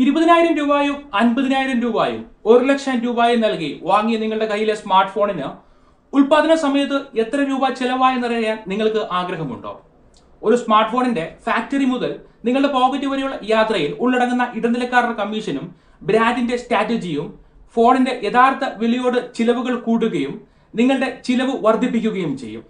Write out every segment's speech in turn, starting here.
ഇരുപതിനായിരം രൂപയോ അൻപതിനായിരം രൂപയോ ഒരു ലക്ഷം രൂപയും നൽകി വാങ്ങിയ നിങ്ങളുടെ കയ്യിലെ സ്മാർട്ട് ഫോണിന് ഉൽപാദന സമയത്ത് എത്ര രൂപ ചെലവായെന്നറിയാൻ നിങ്ങൾക്ക് ആഗ്രഹമുണ്ടോ? ഒരു സ്മാർട്ട് ഫോണിന്റെ ഫാക്ടറി മുതൽ നിങ്ങളുടെ പോക്കറ്റ് വരെയുള്ള യാത്രയിൽ ഉള്ളടങ്ങുന്ന ഇടനിലക്കാരുടെ കമ്മീഷനും ബ്രാൻഡിന്റെ സ്ട്രാറ്റജിയും ഫോണിന്റെ യഥാർത്ഥ വിലയോട് ചിലവുകൾ കൂടുകയും നിങ്ങളുടെ ചിലവ് വർദ്ധിപ്പിക്കുകയും ചെയ്യും.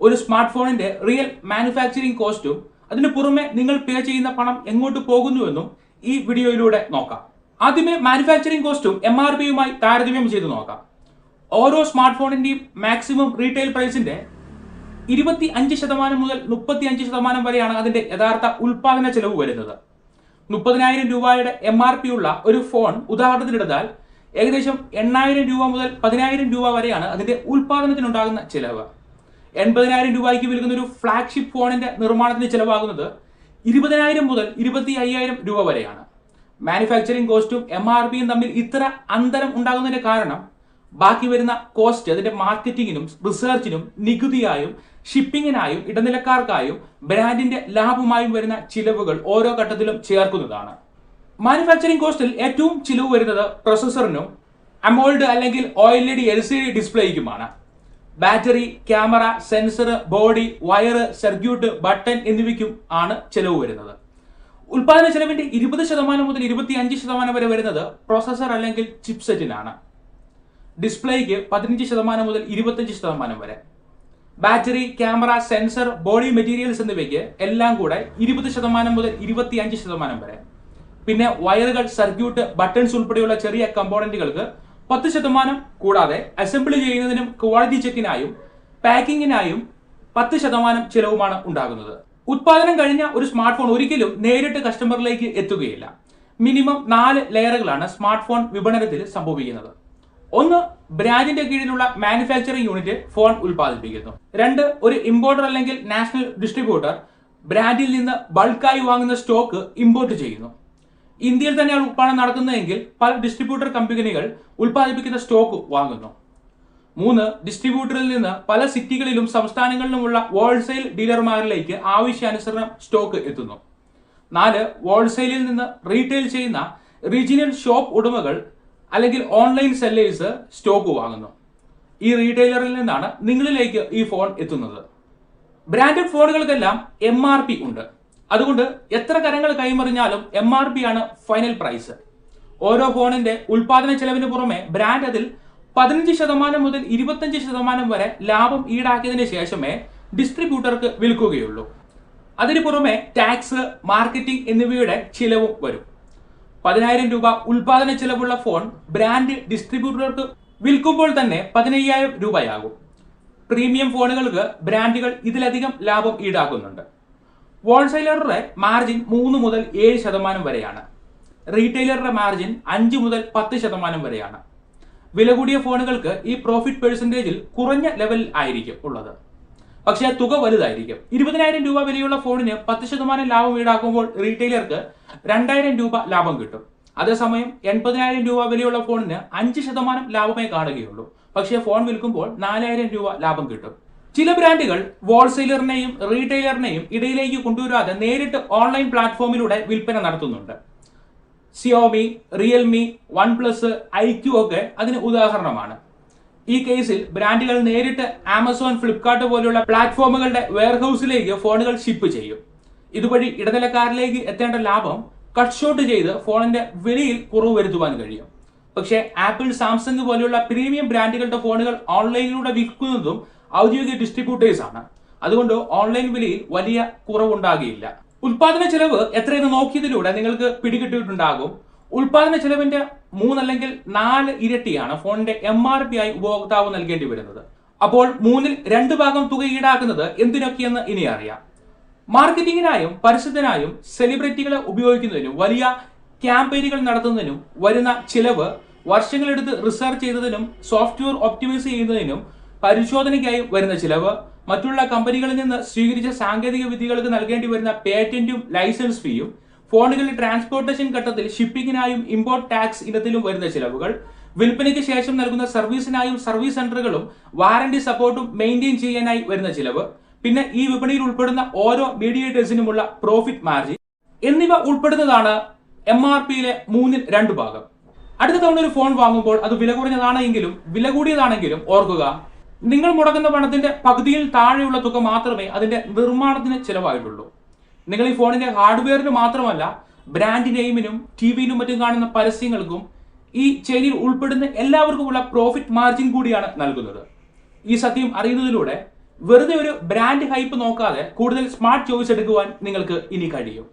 ഒരു സ്മാർട്ട് ഫോണിന്റെ റിയൽ മാനുഫാക്ചറിംഗ് കോസ്റ്റും അതിനു പുറമെ നിങ്ങൾ പേ ചെയ്യുന്ന പണം എങ്ങോട്ട് പോകുന്നുവെന്നും ഈ വീഡിയോയിലൂടെ നോക്കാം. ആദ്യമേ മാനുഫാക്ചറിംഗ് കോസ്റ്റും എം ആർ പിയുമായി താരതമ്യം ചെയ്ത് നോക്കാം. ഓരോ സ്മാർട്ട് ഫോണിന്റെയും മാക്സിമം റീറ്റെയിൽ പ്രൈസിന്റെ ഇരുപത്തി അഞ്ച് ശതമാനം മുതൽ മുപ്പത്തി അഞ്ച് ശതമാനം വരെയാണ് അതിന്റെ യഥാർത്ഥ ഉൽപാദന ചെലവ് വരുന്നത്. മുപ്പതിനായിരം രൂപയുടെ എം ആർ പി ഉള്ള ഒരു ഫോൺ ഉദാഹരണത്തിനെടുത്താൽ ഏകദേശം എണ്ണായിരം രൂപ മുതൽ പതിനായിരം രൂപ വരെയാണ് അതിന്റെ ഉൽപാദനത്തിനുണ്ടാകുന്ന ചെലവ്. എൺപതിനായിരം രൂപയ്ക്ക് വിൽക്കുന്ന ഒരു ഫ്ലാഗ്ഷിപ്പ് ഫോണിന്റെ നിർമ്മാണത്തിന് ചെലവാകുന്നത് ഇരുപതിനായിരം മുതൽ ഇരുപത്തി അയ്യായിരം രൂപ വരെയാണ്. മാനുഫാക്ചറിംഗ് കോസ്റ്റും എം ആർ പിയും തമ്മിൽ ഇത്ര അന്തരം ഉണ്ടാകുന്നതിന്റെ കാരണം ബാക്കി വരുന്ന കോസ്റ്റ് അതിന്റെ മാർക്കറ്റിങ്ങിനും റിസർച്ചിനും നികുതിയായും ഷിപ്പിങ്ങിനായും ഇടനിലക്കാർക്കായും ബ്രാൻഡിന്റെ ലാഭമായും വരുന്ന ചിലവുകൾ ഓരോ ഘട്ടത്തിലും ചേർക്കുന്നതാണ്. മാനുഫാക്ചറിംഗ് കോസ്റ്റിൽ ഏറ്റവും ചിലവ് വരുന്നത് പ്രൊസസറിനും അമോൾഡ് അല്ലെങ്കിൽ OLED L C D ഡിസ്പ്ലേക്കുമാണ് battery camera sensor body wire circuit button എന്നിവയ്ക്കും ആണ് ചെലവ് വരുന്നത്. ഉൽപാദന ചെലവിന്റെ ഇരുപത് ശതമാനം മുതൽ ഇരുപത്തി അഞ്ച് ശതമാനം വരെ വരുന്നത് പ്രോസസർ അല്ലെങ്കിൽ ചിപ്സെറ്റിനാണ് ഡിസ്പ്ലേക്ക് പതിനഞ്ച് ശതമാനം മുതൽ ഇരുപത്തഞ്ച് ശതമാനം വരെ. Battery camera sensor body materials എന്നിവയ്ക്ക് എല്ലാം കൂടെ ഇരുപത് ശതമാനം മുതൽ ഇരുപത്തി അഞ്ച് ശതമാനം വരെ. പിന്നെ വയറുകൾ സർക്യൂട്ട് ബട്ടൺസ് ഉൾപ്പെടെയുള്ള ചെറിയ കമ്പോണന്റുകൾക്ക് പത്ത് ശതമാനം കൂടാതെ അസംബിൾ ചെയ്യുന്നതിനും ക്വാളിറ്റി ചെക്കിനായും പാക്കിങ്ങിനായും പത്ത് ശതമാനം ചിലവുമാണ് ഉണ്ടാകുന്നത്. ഉത്പാദനം കഴിഞ്ഞ ഒരു സ്മാർട്ട് ഫോൺ ഒരിക്കലും നേരിട്ട് കസ്റ്റമറിലേക്ക് എത്തുകയില്ല. മിനിമം നാല് ലെയറുകളാണ് സ്മാർട്ട് ഫോൺ വിപണനത്തിൽ സംഭവിക്കുന്നത്. ഒന്ന് ബ്രാൻഡിന്റെ കീഴിലുള്ള മാനുഫാക്ചറിംഗ് യൂണിറ്റ് ഫോൺ ഉൽപ്പാദിപ്പിക്കുന്നു. രണ്ട് ഒരു ഇമ്പോർട്ടർ അല്ലെങ്കിൽ നാഷണൽ ഡിസ്ട്രിബ്യൂട്ടർ ബ്രാൻഡിൽ നിന്ന് ബൾക്കായി വാങ്ങുന്ന സ്റ്റോക്ക് ഇമ്പോർട്ട് ചെയ്യുന്നു. ഇന്ത്യയിൽ തന്നെയാണ് ഉൽപ്പാദനം നടക്കുന്നതെങ്കിൽ പല ഡിസ്ട്രിബ്യൂട്ടർ കമ്പനികൾ ഉൽപ്പാദിപ്പിക്കുന്ന സ്റ്റോക്ക് വാങ്ങുന്നു. മൂന്ന് ഡിസ്ട്രിബ്യൂട്ടറിൽ നിന്ന് പല സിറ്റികളിലും സംസ്ഥാനങ്ങളിലുമുള്ള ഹോൾസെയിൽ ഡീലർമാരിലേക്ക് ആവശ്യാനുസരണം സ്റ്റോക്ക് എത്തുന്നു. നാല് ഹോൾസെയിലിൽ നിന്ന് റീറ്റെയിൽ ചെയ്യുന്ന റീജിയണൽ ഷോപ്പ് ഉടമകൾ അല്ലെങ്കിൽ ഓൺലൈൻ സെല്ലേഴ്സ് സ്റ്റോക്ക് വാങ്ങുന്നു. ഈ റീറ്റെയിലറിൽ നിന്നാണ് നിങ്ങളിലേക്ക് ഈ ഫോൺ എത്തുന്നത്. ബ്രാൻഡഡ് ഫോണുകൾക്കെല്ലാം എം ഉണ്ട്. അതുകൊണ്ട് എത്ര കരങ്ങൾ കൈമറിഞ്ഞാലും എം ആർ പി ആണ് ഫൈനൽ പ്രൈസ് ഓരോ ഫോണിന്റെ ഉൽപാദന ചെലവിന് പുറമെ ബ്രാൻഡ് അതിൽ പതിനഞ്ച് ശതമാനം മുതൽ ഇരുപത്തഞ്ച് ശതമാനം വരെ ലാഭം ഈടാക്കിയതിന് ശേഷമേ ഡിസ്ട്രിബ്യൂട്ടർക്ക് വിൽക്കുകയുള്ളൂ. അതിനു പുറമെ ടാക്സ് മാർക്കറ്റിംഗ് എന്നിവയുടെ ചിലവും വരും. പതിനായിരം രൂപ ഉൽപാദന ചെലവുള്ള ഫോൺ ബ്രാൻഡ് ഡിസ്ട്രിബ്യൂട്ടർക്ക് വിൽക്കുമ്പോൾ തന്നെ പതിനയ്യായിരം രൂപയാകും. പ്രീമിയം ഫോണുകൾക്ക് ബ്രാൻഡുകൾ ഇതിലധികം ലാഭം ഈടാക്കുന്നുണ്ട്. ഹോൾസെയിലറുടെ മാർജിൻ മൂന്ന് മുതൽ ഏഴ് ശതമാനം വരെയാണ്. റീറ്റെയിലറുടെ മാർജിൻ അഞ്ച് മുതൽ പത്ത് ശതമാനം വരെയാണ്. വില കൂടിയ ഫോണുകൾക്ക് ഈ പ്രോഫിറ്റ് പെർസെന്റേജിൽ കുറഞ്ഞ ലെവലിൽ ആയിരിക്കും ഉള്ളത്. പക്ഷേ തുക വലുതായിരിക്കും. ഇരുപതിനായിരം രൂപ വിലയുള്ള ഫോണിന് പത്ത് ശതമാനം ലാഭം ഈടാക്കുമ്പോൾ റീറ്റെയിലർക്ക് രണ്ടായിരം രൂപ ലാഭം കിട്ടും. അതേസമയം എൺപതിനായിരം രൂപ വിലയുള്ള ഫോണിന് അഞ്ച് ശതമാനം ലാഭമേ കാണുകയുള്ളൂ. പക്ഷേ ഫോൺ വിൽക്കുമ്പോൾ നാലായിരം രൂപ ലാഭം കിട്ടും. ചില ബ്രാൻഡുകൾ ഹോൾസെയിലറിനെയും റീറ്റെയിലറിനെയും ഇടയിലേക്ക് കൊണ്ടുവരാതെ നേരിട്ട് ഓൺലൈൻ പ്ലാറ്റ്ഫോമിലൂടെ വിൽപ്പന നടത്തുന്നുണ്ട്. Xiaomi Realme OnePlus iQOO ഒക്കെ അതിന് ഉദാഹരണമാണ്. ഈ കേസിൽ ബ്രാൻഡുകൾ നേരിട്ട് ആമസോൺ ഫ്ലിപ്കാർട്ട് പോലുള്ള പ്ലാറ്റ്ഫോമുകളുടെ വെയർഹൌസിലേക്ക് ഫോണുകൾ ഷിപ്പ് ചെയ്യും. ഇതുവഴി ഇടനിലക്കാരിലേക്ക് എത്തേണ്ട ലാഭം കട്ട് ഷോട്ട് ചെയ്ത് ഫോണിന്റെ വിലയിൽ കുറവ് വരുത്തുവാൻ കഴിയും. പക്ഷേ ആപ്പിൾ സാംസങ് പോലെയുള്ള പ്രീമിയം ബ്രാൻഡുകളുടെ ഫോണുകൾ ഓൺലൈനിലൂടെ വിൽക്കുന്നതും ഔദ്യോഗിക ഡിസ്ട്രിബ്യൂട്ടേഴ്സാണ് അതുകൊണ്ട് ഓൺലൈൻ വിലയിൽ വലിയ കുറവുണ്ടാകുകയില്ല ഉൽപാദന ചെലവ് എത്രയെന്ന് നോക്കിയതിലൂടെ നിങ്ങൾക്ക് പിടികിട്ടിയിട്ടുണ്ടാകും. ഉൽപാദന ചെലവിന്റെ മൂന്നല്ലെങ്കിൽ നാല് ഇരട്ടിയാണ് ഫോണിന്റെ എം ആർ പി ആയി ഉപഭോക്താവ് നൽകേണ്ടി വരുന്നത്. അപ്പോൾ മൂന്നിൽ രണ്ട് ഭാഗം തുക ഈടാക്കുന്നത് എന്തിനൊക്കെയെന്ന് ഇനി അറിയാം. മാർക്കറ്റിംഗിനായും പരസ്യത്തിനായും സെലിബ്രിറ്റികളെ ഉപയോഗിക്കുന്നതിനും വലിയ ക്യാമ്പയിനുകൾ നടത്തുന്നതിനും വരുന്ന ചിലവ് വർഷങ്ങളെടുത്ത് റിസർച്ച് ചെയ്തതിനും സോഫ്റ്റ്വെയർ ഒപ്റ്റിമൈസ് ചെയ്യുന്നതിനും പരിശോധനയ്ക്കായും വരുന്ന ചിലവ് മറ്റുള്ള കമ്പനികളിൽ നിന്ന് സ്വീകരിച്ച സാങ്കേതിക വിദ്യകൾക്ക് നൽകേണ്ടി വരുന്ന പേറ്റന്റും ലൈസൻസ് ഫീയും ഫോണുകളുടെ ട്രാൻസ്പോർട്ടേഷൻ ഘട്ടത്തിൽ ഷിപ്പിങ്ങിനായും ഇമ്പോർട്ട് ടാക്സ് ഇനത്തിലും വരുന്ന ചിലവുകൾ വിൽപ്പനയ്ക്ക് ശേഷം നൽകുന്ന സർവീസിനായും സർവീസ് സെന്ററുകളും വാറന്റി സപ്പോർട്ടും മെയിന്റെയിൻ ചെയ്യാനായി വരുന്ന ചിലവ് പിന്നെ ഈ വിപണിയിൽ ഉൾപ്പെടുന്ന ഓരോ മീഡിയേറ്റേഴ്സിനുമുള്ള പ്രോഫിറ്റ് മാർജിൻ എന്നിവ ഉൾപ്പെടുന്നതാണ് എം ആർ പിയിലെ മൂന്നിൽ രണ്ട് ഭാഗം. അടുത്ത തവണ ഒരു ഫോൺ വാങ്ങുമ്പോൾ അത് വില കുറഞ്ഞതാണെങ്കിലും വില കൂടിയതാണെങ്കിലും ഓർക്കുക നിങ്ങൾ മുടക്കുന്ന പണത്തിന്റെ പകുതിയിൽ താഴെയുള്ള തുക മാത്രമേ അതിന്റെ നിർമ്മാണത്തിന് ചിലവായിട്ടുള്ളൂ നിങ്ങൾ ഈ ഫോണിന്റെ ഹാർഡ്വെയറിന് മാത്രമല്ല ബ്രാൻഡ് നെയിമിനും ടി വിയിലും മറ്റും കാണുന്ന പരസ്യങ്ങൾക്കും ഈ ചെയിനിൽ ഉൾപ്പെടുന്ന എല്ലാവർക്കുമുള്ള പ്രോഫിറ്റ് മാർജിൻ കൂടിയാണ് നൽകുന്നത്. ഈ സത്യം അറിയുന്നതിലൂടെ വെറുതെ ഒരു ബ്രാൻഡ് ഹൈപ്പ് നോക്കാതെ കൂടുതൽ സ്മാർട്ട് ചോയ്സ് എടുക്കുവാൻ നിങ്ങൾക്ക് ഇനി കഴിയും.